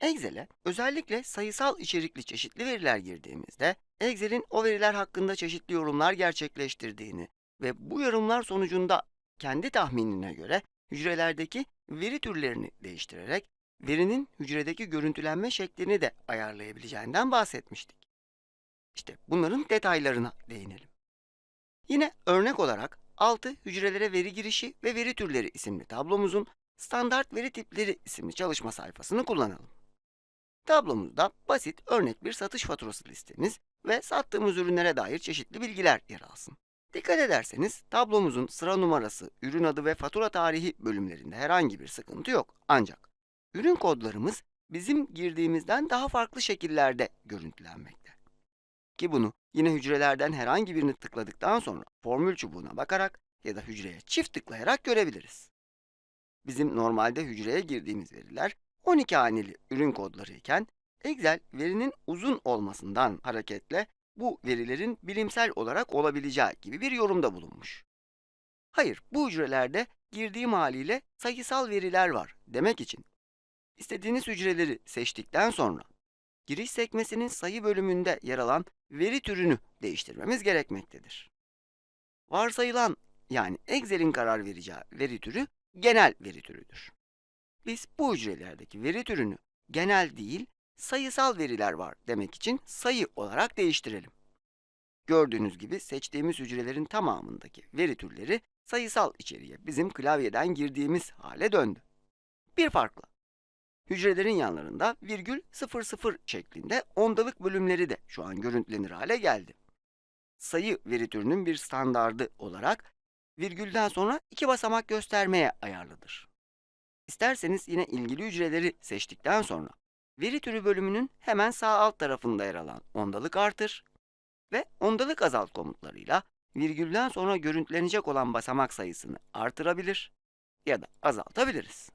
Excel'e özellikle sayısal içerikli çeşitli veriler girdiğimizde, Excel'in o veriler hakkında çeşitli yorumlar gerçekleştirdiğini ve bu yorumlar sonucunda kendi tahminine göre hücrelerdeki veri türlerini değiştirerek verinin hücredeki görüntülenme şeklini de ayarlayabileceğinden bahsetmiştik. İşte bunların detaylarına değinelim. Yine örnek olarak 6 hücrelere veri girişi ve veri türleri isimli tablomuzun standart veri tipleri isimli çalışma sayfasını kullanalım. Tablomuzda basit örnek bir satış faturası listemiz ve sattığımız ürünlere dair çeşitli bilgiler yer alsın. Dikkat ederseniz tablomuzun sıra numarası, ürün adı ve fatura tarihi bölümlerinde herhangi bir sıkıntı yok. Ancak ürün kodlarımız bizim girdiğimizden daha farklı şekillerde görüntülenmekte. Ki bunu yine hücrelerden herhangi birini tıkladıktan sonra formül çubuğuna bakarak ya da hücreye çift tıklayarak görebiliriz. Bizim normalde hücreye girdiğimiz veriler 12 haneli ürün kodları iken Excel verinin uzun olmasından hareketle bu verilerin bilimsel olarak olabileceği gibi bir yorumda bulunmuş. Hayır, bu hücrelerde girdiğim haliyle sayısal veriler var demek için. İstediğiniz hücreleri seçtikten sonra giriş sekmesinin sayı bölümünde yer alan veri türünü değiştirmemiz gerekmektedir. Varsayılan yani Excel'in karar vereceği veri türü genel veri türüdür. Biz bu hücrelerdeki veri türünü genel değil, sayısal veriler var demek için sayı olarak değiştirelim. Gördüğünüz gibi seçtiğimiz hücrelerin tamamındaki veri türleri sayısal içeriğe bizim klavyeden girdiğimiz hale döndü. Bir farkla. Hücrelerin yanlarında virgül 00 şeklinde ondalık bölümleri de şu an görüntülenir hale geldi. Sayı veri türünün bir standardı olarak virgülden sonra iki basamak göstermeye ayarlıdır. İsterseniz yine ilgili hücreleri seçtikten sonra veri türü bölümünün hemen sağ alt tarafında yer alan ondalık artır ve ondalık azalt komutlarıyla virgülden sonra görüntülenecek olan basamak sayısını artırabilir ya da azaltabiliriz.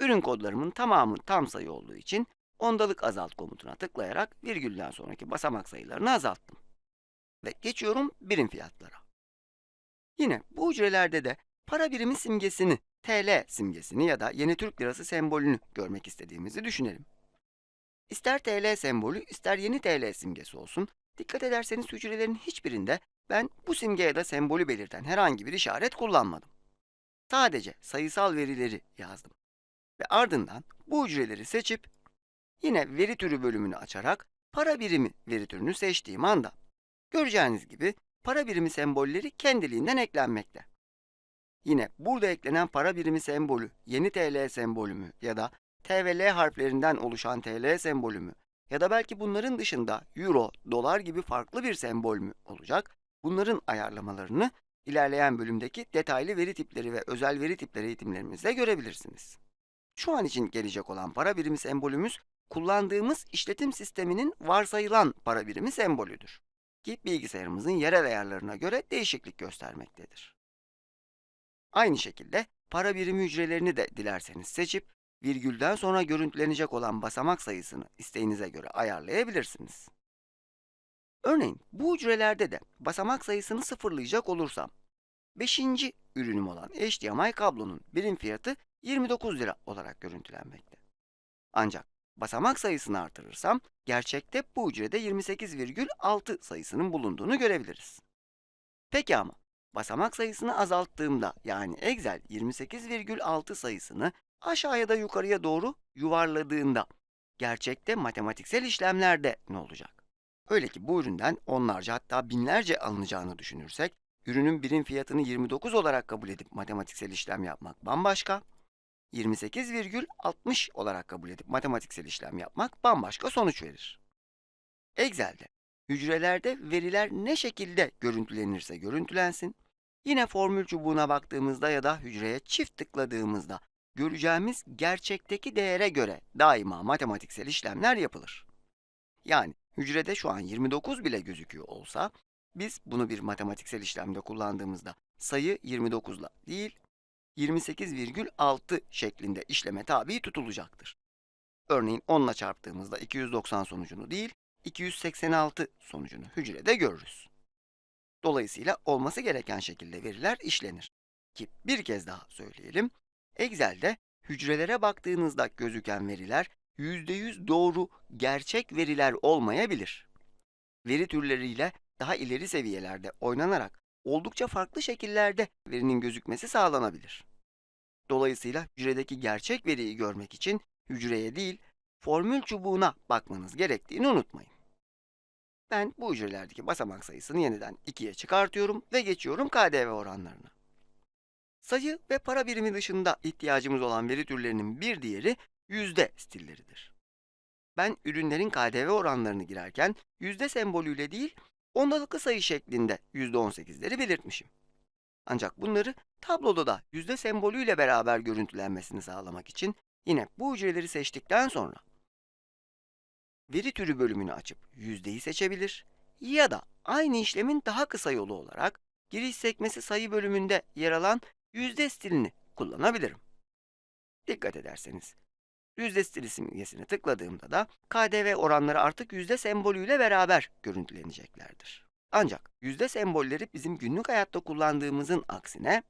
Ürün kodlarımın tamamı tam sayı olduğu için ondalık azalt komutuna tıklayarak virgülden sonraki basamak sayılarını azalttım. Ve geçiyorum birim fiyatlara. Yine bu hücrelerde de para birimi simgesini, TL simgesini ya da yeni Türk lirası sembolünü görmek istediğimizi düşünelim. İster TL sembolü, ister yeni TL simgesi olsun, dikkat ederseniz hücrelerin hiçbirinde ben bu simge ya da sembolü belirten herhangi bir işaret kullanmadım. Sadece sayısal verileri yazdım. Ve ardından bu hücreleri seçip yine veri türü bölümünü açarak para birimi veri türünü seçtiğim anda göreceğiniz gibi para birimi sembolleri kendiliğinden eklenmekte. Yine burada eklenen para birimi sembolü yeni TL sembolü mü ya da T harflerinden oluşan TL sembolü mü ya da belki bunların dışında euro, dolar gibi farklı bir sembol mü olacak? Bunların ayarlamalarını ilerleyen bölümdeki detaylı veri tipleri ve özel veri tipleri eğitimlerimizde görebilirsiniz. Şu an için gelecek olan para birimi sembolümüz kullandığımız işletim sisteminin varsayılan para birimi sembolüdür. Ki bilgisayarımızın yerel ayarlarına göre değişiklik göstermektedir. Aynı şekilde para birimi hücrelerini de dilerseniz seçip virgülden sonra görüntülenecek olan basamak sayısını isteğinize göre ayarlayabilirsiniz. Örneğin bu hücrelerde de basamak sayısını sıfırlayacak olursam 5. ürünüm olan HDMI kablonun birim fiyatı 29 lira olarak görüntülenmekte. Ancak basamak sayısını artırırsam gerçekte bu hücrede 28,6 sayısının bulunduğunu görebiliriz. Peki ama basamak sayısını azalttığımda yani Excel 28,6 sayısını aşağıya da yukarıya doğru yuvarladığında gerçekte matematiksel işlemlerde ne olacak? Öyle ki bu üründen onlarca hatta binlerce alınacağını düşünürsek ürünün birim fiyatını 29 olarak kabul edip matematiksel işlem yapmak bambaşka, 28,60 olarak kabul edip matematiksel işlem yapmak bambaşka sonuç verir. Excel'de hücrelerde veriler ne şekilde görüntülenirse görüntülensin, yine formül çubuğuna baktığımızda ya da hücreye çift tıkladığımızda göreceğimiz gerçekteki değere göre daima matematiksel işlemler yapılır. Yani hücrede şu an 29 bile gözüküyor olsa, biz bunu bir matematiksel işlemde kullandığımızda sayı 29 ile değil, 28,6 şeklinde işleme tabi tutulacaktır. Örneğin 10 ile çarptığımızda 290 sonucunu değil, 286 sonucunu hücrede görürüz. Dolayısıyla olması gereken şekilde veriler işlenir. Ki bir kez daha söyleyelim, Excel'de hücrelere baktığınızda gözüken veriler %100 doğru, gerçek veriler olmayabilir. Veri türleriyle daha ileri seviyelerde oynanarak oldukça farklı şekillerde verinin gözükmesi sağlanabilir. Dolayısıyla hücredeki gerçek veriyi görmek için hücreye değil, formül çubuğuna bakmanız gerektiğini unutmayın. Ben bu hücrelerdeki basamak sayısını yeniden 2'ye çıkartıyorum ve geçiyorum KDV oranlarına. Sayı ve para birimi dışında ihtiyacımız olan veri türlerinin bir diğeri yüzde stilleridir. Ben ürünlerin KDV oranlarını girerken yüzde sembolüyle değil, ondalıklı sayı şeklinde yüzde 18'leri belirtmişim. Ancak bunları tabloda da yüzde sembolüyle beraber görüntülenmesini sağlamak için yine bu hücreleri seçtikten sonra veri türü bölümünü açıp yüzdeyi seçebilir ya da aynı işlemin daha kısa yolu olarak giriş sekmesi sayı bölümünde yer alan yüzde stilini kullanabilirim. Dikkat ederseniz yüzde stili simgesini tıkladığımda da KDV oranları artık yüzde sembolüyle beraber görüntüleneceklerdir. Ancak yüzde sembolleri bizim günlük hayatta kullandığımızın aksine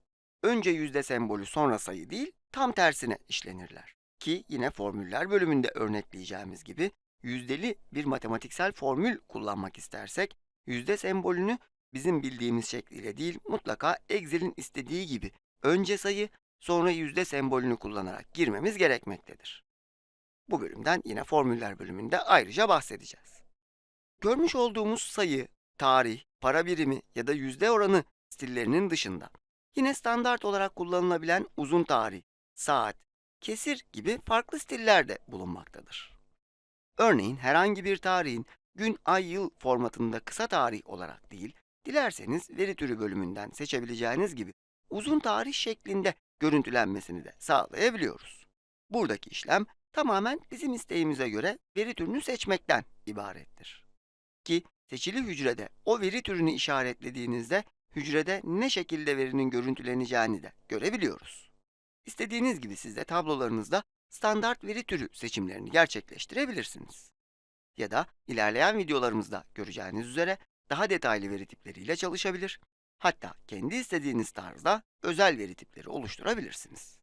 önce yüzde sembolü sonra sayı değil tam tersine işlenirler. Ki yine formüller bölümünde örnekleyeceğimiz gibi yüzdeli bir matematiksel formül kullanmak istersek yüzde sembolünü bizim bildiğimiz şekliyle değil mutlaka Excel'in istediği gibi önce sayı sonra yüzde sembolünü kullanarak girmemiz gerekmektedir. Bu bölümden yine formüller bölümünde ayrıca bahsedeceğiz. Görmüş olduğumuz sayı, tarih, para birimi ya da yüzde oranı stillerinin dışında yine standart olarak kullanılabilen uzun tarih, saat, kesir gibi farklı stiller de bulunmaktadır. Örneğin herhangi bir tarihin gün, ay, yıl formatında kısa tarih olarak değil, dilerseniz veri türü bölümünden seçebileceğiniz gibi uzun tarih şeklinde görüntülenmesini de sağlayabiliyoruz. Buradaki işlem tamamen bizim isteğimize göre veri türünü seçmekten ibarettir. Ki seçili hücrede o veri türünü işaretlediğinizde hücrede ne şekilde verinin görüntüleneceğini de görebiliyoruz. İstediğiniz gibi siz de tablolarınızda standart veri türü seçimlerini gerçekleştirebilirsiniz. Ya da ilerleyen videolarımızda göreceğiniz üzere daha detaylı veri tipleriyle çalışabilir. Hatta kendi istediğiniz tarzda özel veri tipleri oluşturabilirsiniz.